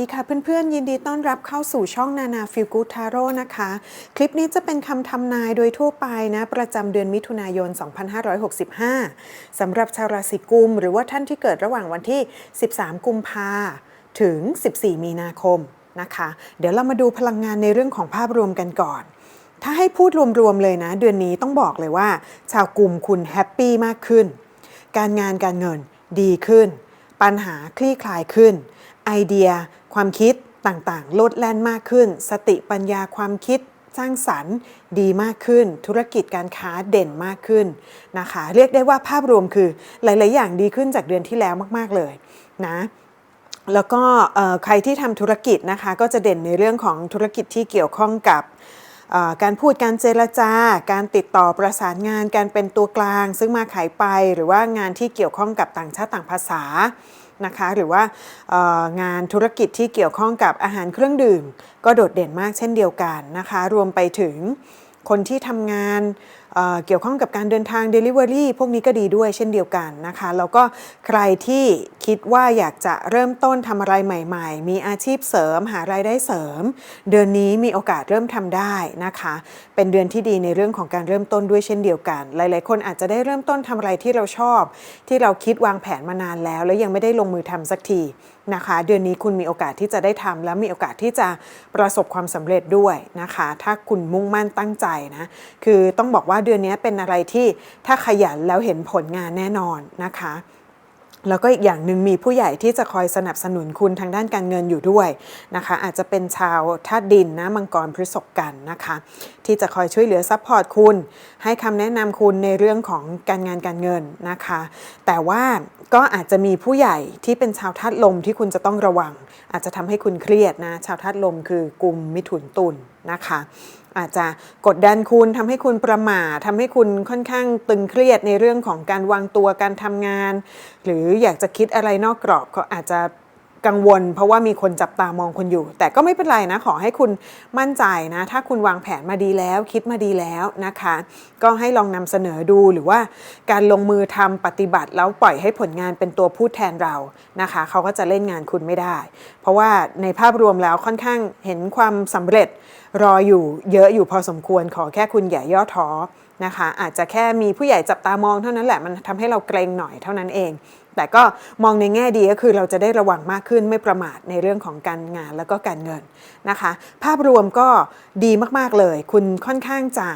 ดีค่ะเพื่อนๆ ยินดีต้อนรับเข้าสู่ช่องนานาฟิลกูทาโร่นะคะ คลิปนี้จะเป็นคำทำนายโดยทั่วไปนะ ประจำเดือนมิถุนายน 2565 สำหรับชาวราศีกุม หรือว่าท่านที่เกิดระหว่างวันที่ 13 กุมภาถึง 14 มีนาคมนะคะ เดี๋ยวเรามาดูพลังงานในเรื่องของภาพรวมกันก่อน ถ้าให้พูดรวมๆเลยนะ เดือนนี้ต้องบอกเลยว่า ชาวกลุ่มคุณแฮปปี้มากขึ้น การงานการเงินดีขึ้น ปัญหาคลี่คลายขึ้นไอเดีย ความคิดต่างๆลดแล่นมากขึ้น สติปัญญาความคิดสร้างสรรค์ดีมากขึ้น ธุรกิจการค้าเด่นมากขึ้นนะคะ เรียกได้ว่าภาพรวมคือหลาย ๆ อย่างดีขึ้นจากเดือนที่แล้วมาก ๆ เลยนะแล้วก็ใครที่ทำธุรกิจนะคะ ก็จะเด่นในเรื่องของธุรกิจที่เกี่ยวข้องกับการพูดการเจรจาการติดต่อประสานงานการเป็นตัวกลาง ซึ่งมาขายไปหรือว่างานที่เกี่ยวข้องกับต่างชาติต่างภาษา นะคะ หรือว่างานธุรกิจที่เกี่ยวข้องกับอาหารเครื่องดื่ม ก็โดดเด่นมากเช่นเดียวกันนะคะ รวมไปถึงคนที่ทำงาน เเกี่ยวข้องกับการเดินทาง Delivery พวกนี้ก็ดีด้วยเช่นเดียวกันนะคะ แล้วก็ใครที่คิดว่าอยากจะเริ่มต้นทำอะไรใหม่ ๆ มีอาชีพเสริมหารายได้เสริม เดือนนี้มีโอกาสเริ่มทำได้นะคะ เป็นเดือนที่ดีในเรื่องของการเริ่มต้นด้วยเช่นเดียวกัน หลาย ๆ คนอาจจะได้เริ่มต้นทำอะไรที่เราชอบ ที่เราคิดวางแผนมานานแล้ว แล้วยังไม่ได้ลงมือทำสักทีนะคะ เดือนนี้คุณมีโอกาสที่จะได้ทำและมีโอกาสที่จะประสบความสำเร็จด้วยนะคะ ถ้าคุณมุ่งมั่นตั้งใจนะคือต้องบอกว่าเดือนนี้เป็นอะไรที่ถ้าขยันแล้วเห็นผลงานแน่นอนนะคะแล้วก็อีกอย่างหนึ่งมีผู้ใหญ่ที่จะคอยสนับสนุนคุณทางด้านการเงินอยู่ด้วยนะคะ อาจจะเป็นชาวธาตุดินนะมังกรพฤษภกันนะคะ ที่จะคอยช่วยเหลือซัพพอร์ตคุณ ให้คำแนะนำคุณในเรื่องของการงานการเงินนะคะ แต่ว่าก็อาจจะมีผู้ใหญ่ที่เป็นชาวธาตุลมที่คุณจะต้องระวัง อาจจะทำให้คุณเครียดนะชาวธาตุลมคือกลุ่มมิถุนตุลนะคะ อาจจะกดดันคุณทำให้คุณประหม่าทำให้คุณค่อนข้างตึงเครียดในเรื่องของการวางตัวการทำงาน หรืออยากจะคิดอะไรนอกกรอบก็อาจจะ กังวล เพราะว่ามีคนจับตามองคุณอยู่ แต่ก็ไม่เป็นไรนะ ขอให้คุณมั่นใจนะ ถ้าคุณวางแผนมาดีแล้ว คิดมาดีแล้วนะคะ ก็ให้ลองนำเสนอดูหรือว่าการลงมือทำปฏิบัติ แล้วปล่อยให้ผลงานเป็นตัวพูดแทนเรานะคะ เขาก็จะเล่นงานคุณไม่ได้ เพราะว่าในภาพรวมแล้วค่อนข้างเห็นความสำเร็จรออยู่เยอะอยู่พอสมควรขอแค่คุณอย่าย่อท้อ นะคะอาจจะแค่มีผู้ใหญ่จับตามองเท่านั้นแหละมันทำให้เราเกรงหน่อยเท่านั้นเอง แต่ก็มองในแง่ดีก็คือเราจะได้ระวังมากขึ้นไม่ประมาทในเรื่องของการงานแล้วก็การเงินนะคะ ภาพรวมก็ดีมากๆเลย คุณค่อนข้างจะ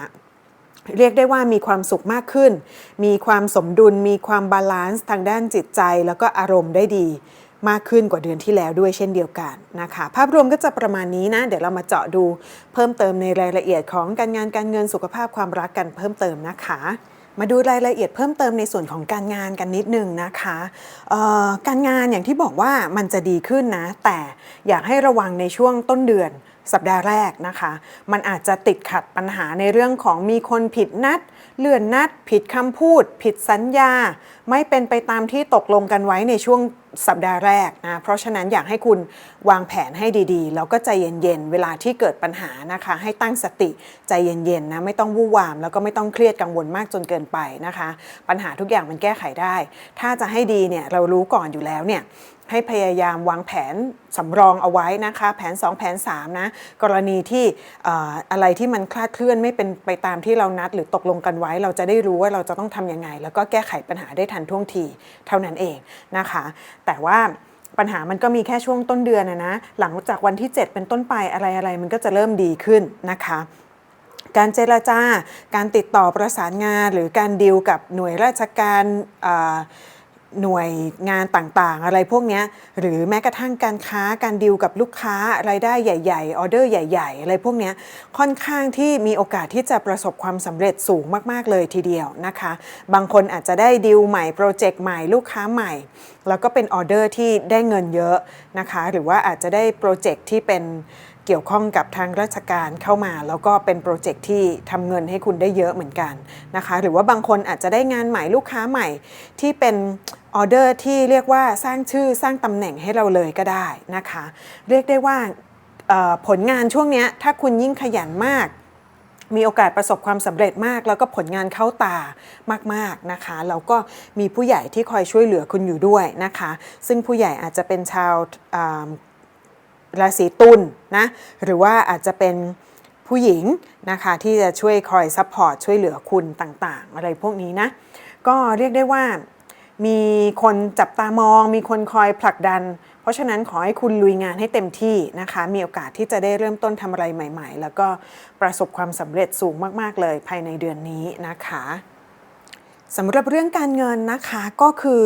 เรียกได้ว่ามีความสุขมากขึ้น มีความสมดุล มีความบาลานซ์ทางด้านจิตใจแล้วก็อารมณ์ได้ดี มากขึ้นกว่าเดือนที่แล้วด้วยเช่นเดียวกันนะคะ ภาพรวมก็จะประมาณนี้นะ เดี๋ยวเรามาเจาะดูเพิ่มเติมในรายละเอียดของการงานการเงินสุขภาพความรักกันเพิ่มเติมนะคะมาดูรายละเอียดเพิ่มเติมในส่วนของการงานกันนิดนึงนะคะการงานอย่างที่บอกว่ามันจะดีขึ้นนะ แต่อยากให้ระวังในช่วงต้นเดือน สัปดาห์แรกนะคะ มันอาจจะติดขัดปัญหาในเรื่องของมีคนผิดนัด เลื่อนนัด ผิดคำพูด ผิดสัญญา ไม่เป็นไปตามที่ตกลงกันไว้ในช่วงสัปดาห์แรกนะ เพราะฉะนั้นอยากให้คุณวางแผนให้ดีๆ แล้วก็ใจเย็นๆ เวลาที่เกิดปัญหานะคะ ให้ตั้งสติใจเย็นๆนะไม่ต้องวู่วาม แล้วก็ไม่ต้องเครียดกังวลมากจนเกินไปนะคะ ปัญหาทุกอย่างมันแก้ไขได้ ถ้าจะให้ดีเนี่ยเรารู้ก่อนอยู่แล้วเนี่ย ให้พยายามวางแผนสำรองเอาไว้นะคะ แผน 2 แผน 3 นะ กรณีที่อะไรที่มันคลาดเคลื่อนไม่เป็นไปตามที่เรานัด หรือตกลงกันไว้ เราจะได้รู้ว่าเราจะต้องทำยังไง แล้วก็แก้ไขปัญหาได้ทันท่วงทีเท่านั้นเองนะคะ แต่ว่าปัญหามันก็มีแค่ช่วงต้นเดือนนะนะหลังจากวันที่ 7 เป็นต้นไปอะไรอะไรมันก็จะเริ่มดีขึ้นนะคะการเจรจาการติดต่อประสานงาน หรือการดีลกับหน่วยราชการอ่อ หน่วยงานต่างๆ อะไรพวกนี้หรือแม้กระทั่งการค้าการดีลกับลูกค้ารายได้ใหญ่ๆออเดอร์ใหญ่ ๆ อะไรพวกนี้ค่อนข้างที่มีโอกาสที่จะประสบความสำเร็จสูงมากๆเลยทีเดียวนะคะ บางคนอาจจะได้ดีลใหม่โปรเจกต์ใหม่ลูกค้าใหม่ แล้วก็เป็นออเดอร์ที่ได้เงินเยอะนะคะ หรือว่าอาจจะได้โปรเจกต์ที่เป็น กี่ยวข้องกับทางราชการเข้ามา แล้วก็เป็นโปรเจกต์ที่ทำเงินให้คุณได้เยอะเหมือนกันนะคะ หรือว่าบางคนอาจจะได้งานใหม่ลูกค้าใหม่ที่เป็นออเดอร์ที่เรียกว่าสร้างชื่อสร้างตำแหน่งให้เราเลยก็ได้นะคะ เรียกได้ว่าผลงานช่วงนี้ถ้าคุณยิ่งขยันมาก มีโอกาสประสบความสำเร็จมาก แล้วก็ผลงานเข้าตามากๆนะคะ แล้วก็มีผู้ใหญ่ที่คอยช่วยเหลือคุณอยู่ด้วยนะคะ ซึ่งผู้ใหญ่อาจจะเป็นชาว ราศีตุลนะหรือว่าอาจจะเป็นผู้หญิงนะคะที่จะช่วยคอยซัพพอร์ตช่วยเหลือคุณต่างๆ อะไรพวกนี้นะ ก็เรียกได้ว่ามีคนจับตามอง มีคนคอยผลักดัน เพราะฉะนั้นขอให้คุณลุยงานให้เต็มที่นะคะ มีโอกาสที่จะได้เริ่มต้นทำอะไรใหม่ ๆ แล้วก็ประสบความสำเร็จสูงมากๆเลยภายในเดือนนี้นะคะสำหรับเรื่องการเงินนะคะก็คือ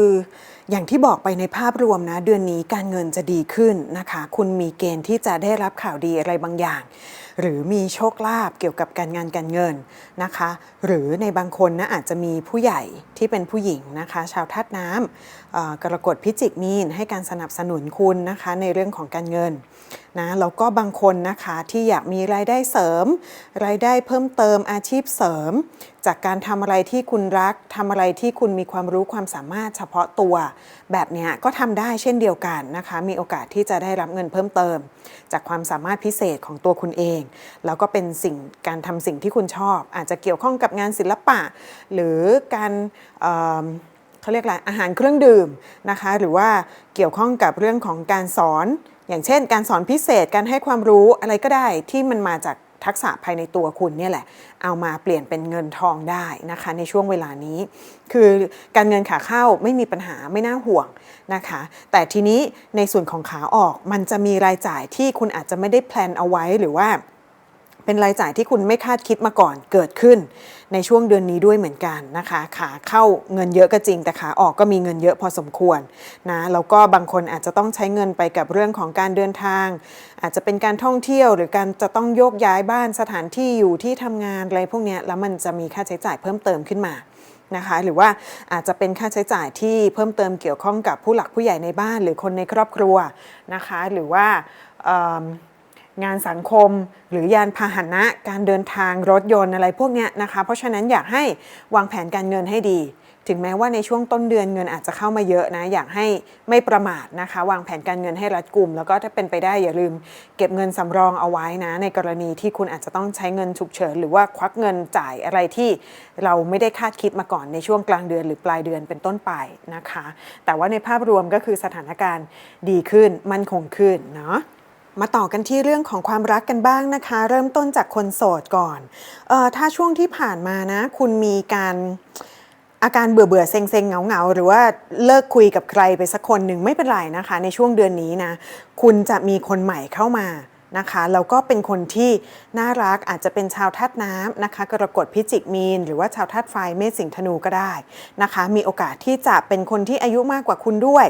อย่างที่บอกไปในภาพรวมนะเดือนนี้การเงินจะดีขึ้นนะคะ คุณมีเกณฑ์ที่จะได้รับข่าวดีอะไรบางอย่าง หรือมีโชคลาภเกี่ยวกับการงานการเงินนะคะ หรือในบางคนนะอาจจะมีผู้ใหญ่ที่เป็นผู้หญิงนะคะ ชาวธาตุน้ำกรกฎพิจิกมีนให้การสนับสนุนคุณนะคะในเรื่องของการเงินนะแล้วก็บางคนนะคะที่อยากมีรายได้เสริม รายได้เพิ่มเติมอาชีพเสริม จากการทำอะไรที่คุณรักทำอะไรที่คุณมีความรู้ความสามารถเฉพาะตัวแบบเนี้ยก็ทำได้เช่นเดียวกันนะคะ มีโอกาสที่จะได้รับเงินเพิ่มเติม จากความสามารถพิเศษของตัวคุณเอง แล้วก็เป็นสิ่งการทำสิ่งที่คุณชอบ อาจจะเกี่ยวข้องกับงานศิลปะ หรือการเเขาเรียกอะไรอาหารเครื่องดื่มนะคะ หรือว่าเกี่ยวข้องกับเรื่องของการสอน อย่างเช่น การสอนพิเศษการให้ความรู้อะไรก็ได้ที่มันมาจาก ทักษะภายในตัวคุณเนี่ยแหละ เอามาเปลี่ยนเป็นเงินทองได้นะคะ ในช่วงเวลานี้ คือการเงินขาเข้าไม่มีปัญหาไม่น่าห่วงนะคะ แต่ทีนี้ในส่วนของขาออกมันจะมีรายจ่ายที่คุณอาจจะไม่ได้แพลนเอาไว้หรือว่า เป็นรายจ่ายที่คุณไม่คาดคิดมาก่อนเกิดขึ้น ในช่วงเดือนนี้ด้วยเหมือนกันนะคะ ขาเข้าเงินเยอะก็จริง แต่ขาออกก็มีเงินเยอะพอสมควรนะแล้วก็บางคนอาจจะต้องใช้เงินไปกับเรื่องของการเดินทาง อาจจะเป็นการท่องเที่ยวหรือการจะต้องโยกย้ายบ้านสถานที่อยู่ที่ทำงานอะไรพวกนี้แล้วมันจะมีค่าใช้จ่ายเพิ่มเติมขึ้นมานะคะหรือว่าอาจจะเป็นค่าใช้จ่ายที่เพิ่มเติมเกี่ยวข้องกับผู้หลักผู้ใหญ่ในบ้าน หรือคนในครอบครัวนะคะ หรือว่า งานสังคม หรือยานพาหนะ การเดินทางรถยนต์อะไรพวกนี้นะคะ เพราะฉะนั้นอยากให้วางแผนการเงินให้ดี ถึงแม้ว่าในช่วงต้นเดือนเงินอาจจะเข้ามาเยอะนะ อยากให้ไม่ประมาทนะคะ วางแผนการเงินให้รัดกุม แล้วก็ถ้าเป็นไปได้อย่าลืม เก็บเงินสำรองเอาไว้นะ ในกรณีที่คุณอาจจะต้องใช้เงินฉุกเฉิน หรือว่าควักเงินจ่ายอะไรที่เราไม่ได้คาดคิดมาก่อนในช่วงกลางเดือนหรือปลายเดือนเป็นต้นไปนะคะ แต่ว่าในภาพรวมก็คือสถานการณ์ดีขึ้นมั่นคงขึ้นเนาะ มาต่อกันที่เรื่องของความรักกันบ้างนะคะ เริ่มต้นจากคนโสดก่อนเออถ้าช่วงที่ผ่านมานะ คุณมีการอาการเบื่อเบื่อเซ็งเซ็งเหงาเหงาหรือว่าเลิกคุยกับใครไปสักคนหนึ่งไม่เป็นไรนะคะ ในช่วงเดือนนี้นะ คุณจะมีคนใหม่เข้ามานะคะแล้วก็เป็นคนที่น่ารักอาจจะเป็นชาวธาตุน้ำนะคะ กรกฎพิจิกมีน หรือว่าชาวธาตุไฟเมษสิงธนูก็ได้นะคะ มีโอกาสที่จะเป็นคนที่อายุมากกว่าคุณด้วย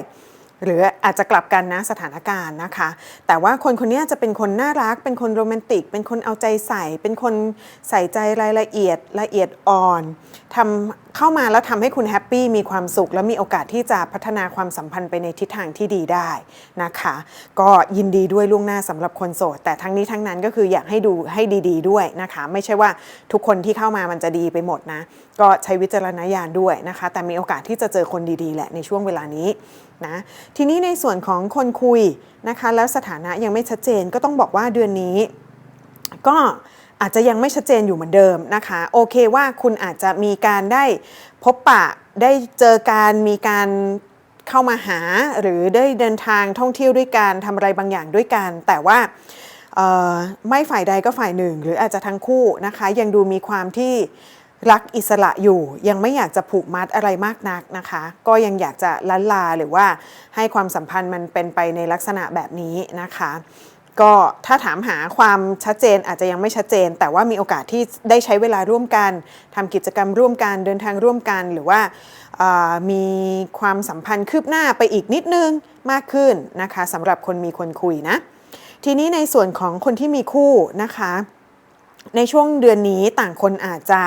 หรืออาจจะกลับกันนะสถานการณ์นะคะ แต่ว่าคนคนนี้จะเป็นคนน่ารัก เป็นคนโรแมนติก เป็นคนเอาใจใส่ เป็นคนใส่ใจรายละเอียดละเอียดอ่อน ทำเข้ามาแล้วทำให้คุณแฮปปี้มีความสุข และมีโอกาสที่จะพัฒนาความสัมพันธ์ไปในทิศทางที่ดีได้นะคะ ก็ยินดีด้วยล่วงหน้าสำหรับคนโสด แต่ทั้งนี้ทั้งนั้นก็คืออยากให้ดูให้ดีๆด้วยนะคะ ไม่ใช่ว่าทุกคนที่เข้ามามันจะดีไปหมดนะ ก็ใช้วิจารณญาณด้วยนะคะ แต่มีโอกาสที่จะเจอคนดีๆ แหละในช่วงเวลานี้นะทีนี้ในส่วนของคนคุยนะคะ แล้วสถานะยังไม่ชัดเจนก็ต้องบอกว่าเดือนนี้ก็ อาจจะยังไม่ชัดเจนอยู่เหมือนเดิมนะคะ โอเคว่าคุณอาจจะมีการได้พบปะได้เจอการมีการเข้ามาหาหรือได้เดินทางท่องเที่ยวด้วยกันทำอะไรบางอย่างด้วยกัน แต่ว่าไม่ฝ่ายใดก็ฝ่ายหนึ่ง หรืออาจจะทั้งคู่นะคะ ยังดูมีความที่รักอิสระอยู่ ยังไม่อยากจะผูกมัดอะไรมากนักนะคะ ก็ยังอยากจะลันลาหรือว่าให้ความสัมพันธ์มันเป็นไปในลักษณะแบบนี้นะคะ ก็ถ้าถามหาความชัดเจนอาจจะยังไม่ชัดเจน แต่ว่ามีโอกาสที่ได้ใช้เวลาร่วมกันทำกิจกรรมร่วมกันเดินทางร่วมกัน หรือว่ามีความสัมพันธ์คืบหน้าไปอีกนิดนึงมากขึ้นนะคะสำหรับคนมีคนคุยนะ ทีนี้ในส่วนของคนที่มีคู่นะคะ ในช่วงเดือนนี้ต่างคนอาจจะ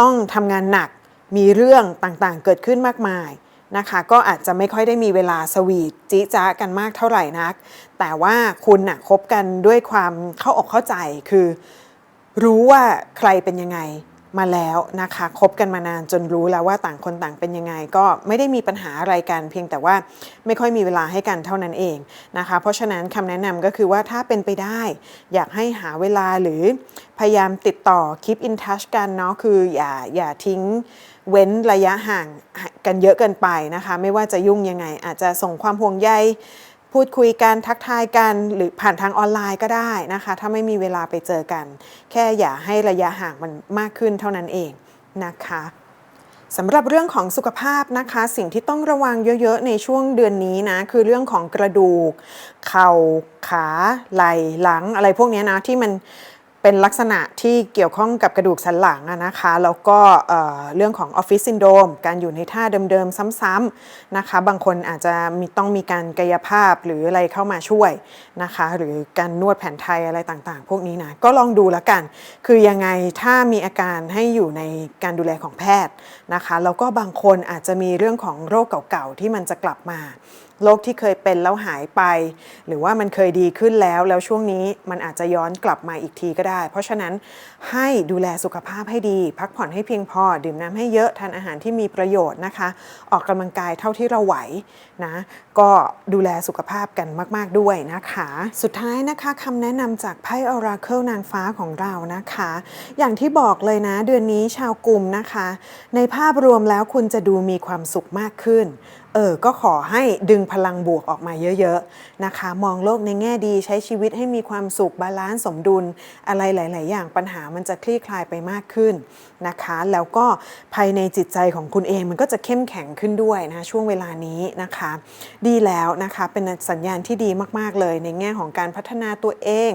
ต้องทำงานหนักมีเรื่องต่างๆ เกิดขึ้นมากมาย นะคะก็อาจจะไม่ค่อยได้มีเวลาสวีทจิจ้ากันมากเท่าไหร่นัก แต่ว่าคุณน่ะคบกันด้วยความเข้าอกเข้าใจคือ รู้ว่าใครเป็นยังไงมาแล้วนะคะคบกันมานานจนรู้แล้วว่าต่างคนต่างเป็นยังไง ก็ไม่ได้มีปัญหาอะไรกันเพียงแต่ว่าไม่ค่อยมีเวลาให้กันเท่านั้นเองนะคะ เพราะฉะนั้นคำแนะนำก็คือว่าถ้าเป็นไปได้ อยากให้หาเวลาหรือพยายามติดต่อ keep in touch กันเนาะคืออย่าอย่าทิ้ง เว้นระยะห่างกันเยอะเกินไปนะคะ ไม่ว่าจะยุ่งยังไง อาจจะส่งความห่วงใยพูดคุยกันทักทายกันหรือผ่านทางออนไลน์ก็ได้นะคะ ถ้าไม่มีเวลาไปเจอกัน แค่อย่าให้ระยะห่างมันมากขึ้นเท่านั้นเองนะคะสำหรับเรื่องของสุขภาพนะคะ สิ่งที่ต้องระวังเยอะ ๆ ในช่วงเดือนนี้นะ คือเรื่องของกระดูก เข่า ขา ไหล่หลัง อะไรพวกนี้นะ ที่มัน เป็นลักษณะที่เกี่ยวข้องกับกระดูกสันหลังนะคะ แล้วก็เอ่อเรื่องของออฟฟิศซินโดรมการอยู่ในท่าเดิมๆ ซ้ำๆนะคะ บางคนอาจจะมีต้องมีการกายภาพหรืออะไรเข้ามาช่วยนะคะ หรือการนวดแผนไทยอะไรต่างๆ พวกนี้นะ ก็ลองดูแล้วกัน คือยังไงถ้ามีอาการให้อยู่ในการดูแลของแพทย์นะคะ แล้วก็บางคนอาจจะมีเรื่องของโรคเก่าๆ ที่มันจะกลับมา โรคที่เคยเป็นแล้วหายไป หรือว่ามันเคยดีขึ้นแล้วแล้วช่วงนี้มันอาจจะย้อนกลับมาอีกทีก็ได้ เพราะฉะนั้นให้ดูแลสุขภาพให้ดี พักผ่อนให้เพียงพอ ดื่มน้ำให้เยอะทานอาหารที่มีประโยชน์นะคะ ออกกำลังกายเท่าที่เราไหวนะก็ดูแลสุขภาพกันมาก ๆ ด้วยนะคะ สุดท้ายนะคะคำแนะนำจากไพ่ออราเคิลนางฟ้าของเรานะคะ อย่างที่บอกเลยนะเดือนนี้ชาวกลุ่มนะคะ ในภาพรวมแล้วคุณจะดูมีความสุขมากขึ้น ออก็ขอให้ดึงพลังบวกออกมาเยอะๆนะคะ มองโลกในแง่ดีใช้ชีวิตให้มีความสุขบาลานซ์สมดุล อะไรหลาย ๆ อย่างปัญหามันจะคลี่คลายไปมากขึ้นนะคะ แล้วก็ภายในจิตใจของคุณเองมันก็จะเข้มแข็งขึ้นด้วยนะช่วงเวลานี้นะคะ ดีแล้วนะคะเป็นสัญญาณที่ดีมากๆเลย ในแง่ของการพัฒนาตัวเอง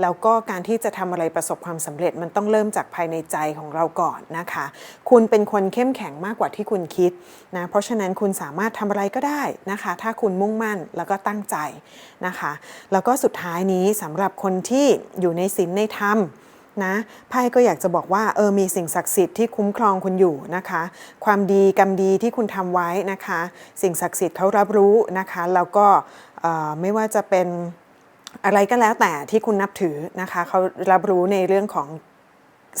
แล้วก็การที่จะทำอะไรประสบความสำเร็จมันต้องเริ่มจากภายในใจของเราก่อนนะคะ คุณเป็นคนเข้มแข็งมากกว่าที่คุณคิดนะเพราะฉะนั้นคุณสามารถททำอะไรก็ได้นะคะ ถ้าคุณมุ่งมั่นแล้วก็ตั้งใจนะคะ แล้วก็สุดท้ายนี้สำหรับคนที่อยู่ในศีลในธรรมนะไพ่ก็อยากจะบอกว่าเออมีสิ่งศักดิ์สิทธิ์ที่คุ้มครองคุณอยู่นะคะ ความดีกรรมดีที่คุณทำไว้นะคะ สิ่งศักดิ์สิทธิ์เขารับรู้นะคะ แล้วก็ไม่ว่าจะเป็นอะไรก็แล้วแต่ที่คุณนับถือนะคะเขารับรู้ในเรื่องของ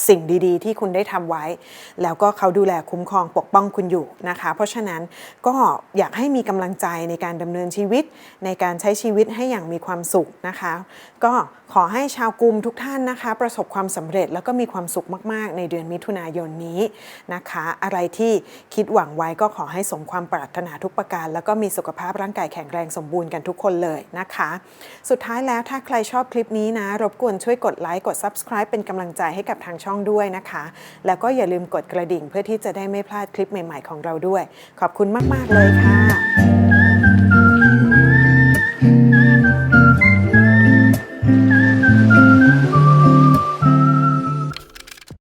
สิ่งดีๆ ที่คุณได้ทำไว้ แล้วก็เขาดูแลคุ้มครองปกป้องคุณอยู่นะคะ เพราะฉะนั้นก็อยากให้มีกำลังใจในการดำเนินชีวิต ในการใช้ชีวิตให้อย่างมีความสุขนะคะ ก็ขอให้ชาวกรุมทุกท่านนะคะ ประสบความสำเร็จแล้วก็มีความสุขมาก ๆ ในเดือนมิถุนายนนี้นะคะ อะไรที่คิดหวังไว้ก็ขอให้สมความปรารถนาทุกประการ แล้วก็มีสุขภาพร่างกายแข็งแรงสมบูรณ์กันทุกคนเลยนะคะ สุดท้ายแล้วถ้าใครชอบคลิปนี้นะรบกวนช่วยกดไลค์กด Subscribe เป็นกำลังใจให้กับทางช่องด้วยนะคะ แล้วก็อย่าลืมกดกระดิ่งเพื่อที่จะได้ไม่พลาดคลิปใหม่ ๆ ของเราด้วย ขอบคุณมาก ๆ เลยค่ะ